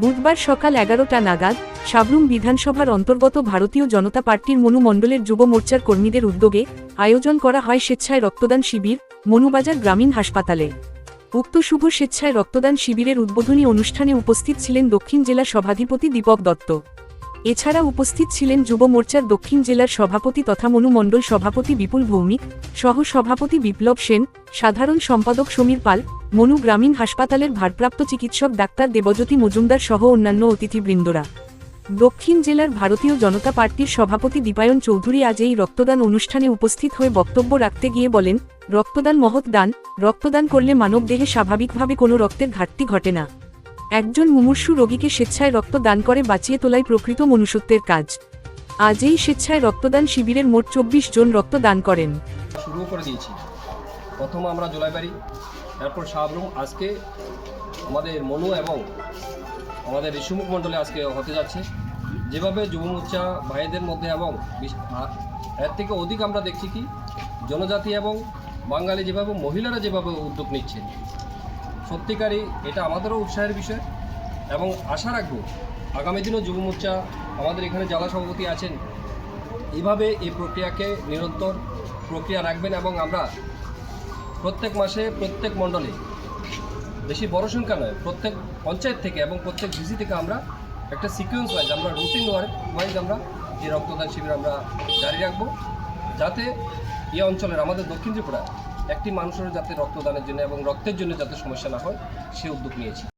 বুধবার সকাল এগারোটা নাগাদ সাবরুম বিধানসভার অন্তর্গত ভারতীয় জনতা পার্টির মনুমণ্ডলের যুব মোর্চার কর্মীদের উদ্যোগে আয়োজন করা হয় স্বেচ্ছায় রক্তদান শিবির, মনুবাজার গ্রামীণ হাসপাতালে। উক্ত শুভ স্বেচ্ছায় রক্তদান শিবিরের উদ্বোধনী অনুষ্ঠানে উপস্থিত ছিলেন দক্ষিণ জেলা সভাধিপতি দীপক দত্ত। এছাড়া উপস্থিত ছিলেন যুব মোর্চার দক্ষিণ জেলার সভাপতি তথা মনু মণ্ডল সভাপতি বিপুল ভৌমিক, সহ সভাপতি বিপ্লব সেন, সাধারণ সম্পাদক সমীর পাল, মনু গ্রামীণ হাসপাতালের ভারপ্রাপ্ত চিকিৎসক ডাক্তার দেবজ্যোতি মজুমদার সহ অন্যান্য অতিথিবৃন্দরা। দক্ষিণ জেলার ভারতীয় জনতা পার্টির সভাপতি দীপায়ন চৌধুরী আজ এই রক্তদান অনুষ্ঠানে উপস্থিত হয়ে বক্তব্য রাখতে গিয়ে বলেন, রক্তদান মহৎ দান, রক্তদান করলে মানবদেহে স্বাভাবিকভাবে কোনো রক্তের ঘাটতি ঘটে না। একজন মুমূর্ষু রোগীকে স্বেচ্ছায় রক্ত দান করে বাঁচিয়ে তোলাই প্রকৃত মনুষ্যত্বের কাজ। আজ এই স্বেচ্ছায় রক্তদান শিবিরের মোট চব্বিশ জন রক্ত দান করেন। শুরু করে দিয়েছি। প্রথম আমরা জোলাইবাড়ি তারপর শাহরুম আজকে আমাদের মনু এবং আমাদের ঋষুমুখ মণ্ডলে আজকে হতে যাচ্ছে। যেভাবে যুব মোর্চা ভাইদের মধ্যে এবং এর থেকে অধিক আমরা দেখছি কি, জনজাতি এবং বাঙালি যেভাবে, মহিলারা যেভাবে উদ্যোগ নিচ্ছেন সত্যিকারই এটা আমাদেরও উৎসাহের বিষয় এবং আশা রাখব আগামী দিনেও যুব মোর্চা আমাদের এখানে জেলা সভাপতি আছেন। এইভাবে এই প্রক্রিয়াকে নিরন্তর প্রক্রিয়া রাখবেন এবং আমরা প্রত্যেক মাসে প্রত্যেক মণ্ডলে, বেশি বড় সংখ্যা নয়, প্রত্যেক পঞ্চায়েত থেকে এবং প্রত্যেক ভিসি থেকে আমরা একটা সিকোয়েন্স ওয়াইজ আমরা রুটিন ওয়াইজ আমরা এই রক্তদান শিবির আমরা জারি রাখব। যাতে এই অঞ্চলের, আমাদের দক্ষিণ ত্রিপুরা একটি মানুষের যাতে রক্তদানের জন্য এবং রক্তের জন্য যাতে সমস্যা না হয়, সে উদ্যোগ নিয়েছি।